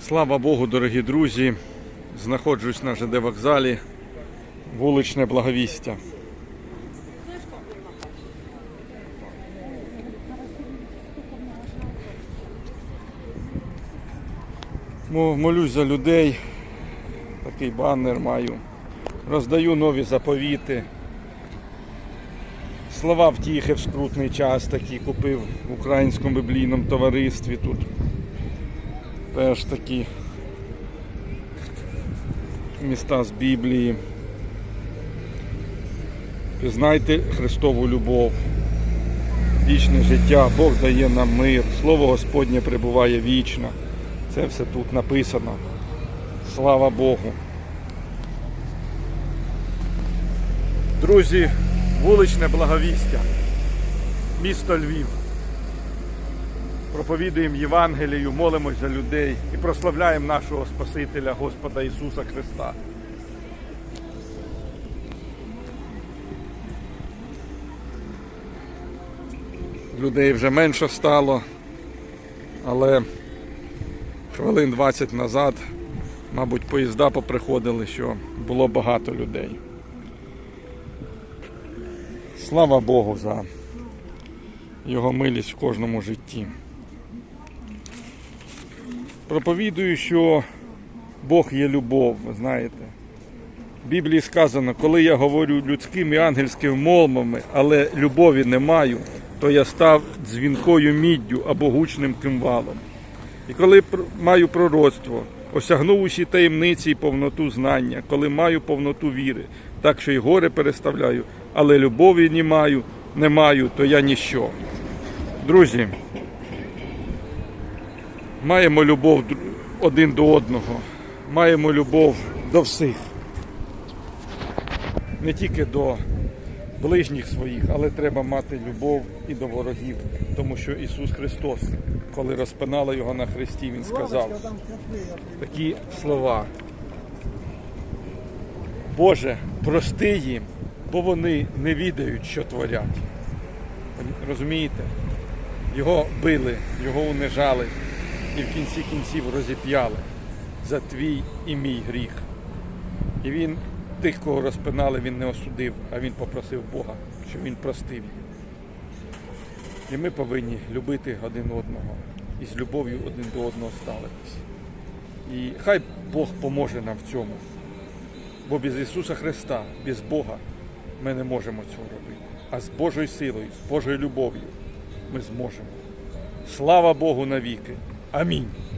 Слава Богу, дорогі друзі! Знаходжусь на ЖД вокзалі. Вуличне благовістя. Мо- Молюсь за людей. Такий банер маю. Роздаю нові заповіти. Слова втіхи в скрутний час такі купив в українському біблійному товаристві тут. Теж такі міста з Біблії. Пізнайте Христову любов, вічне життя, Бог дає нам мир, Слово Господнє прибуває вічно. Це все тут написано. Слава Богу. Друзі, вуличне благовістя, місто Львів. Проповідуємо Євангелію, молимось за людей і прославляємо нашого Спасителя Господа Ісуса Христа. Людей вже менше стало, але хвилин 20 назад, мабуть, поїзда поприходили, що було багато людей. Слава Богу за його милість в кожному житті. Проповідую, що Бог є любов, ви знаєте. В Біблії сказано, коли я говорю людськими і ангельськими мовами, але любові не маю, то я став дзвінкою міддю або гучним кимвалом. І коли маю пророцтво, осягнув усі таємниці і повноту знання, коли маю повноту віри, так що й горе переставляю, але любові не маю, не маю, то я ніщо. Друзі, маємо любов один до одного, маємо любов до всіх. Не тільки до ближніх своїх, але треба мати любов і до ворогів. Тому що Ісус Христос, коли розпинали його на хресті, Він сказав такі слова. Боже, прости їм, бо вони не відають, що творять. Розумієте? Його били, його унижали і в кінці кінців розіп'яли за твій і мій гріх. І він тих, кого розпинали, він не осудив, а він попросив Бога, щоб він простив їм. І ми повинні любити один одного і з любов'ю один до одного ставитись. І хай Бог поможе нам в цьому. Бо без Ісуса Христа, без Бога ми не можемо цього робити. А з Божою силою, з Божою любов'ю ми зможемо. Слава Богу навіки. a mim.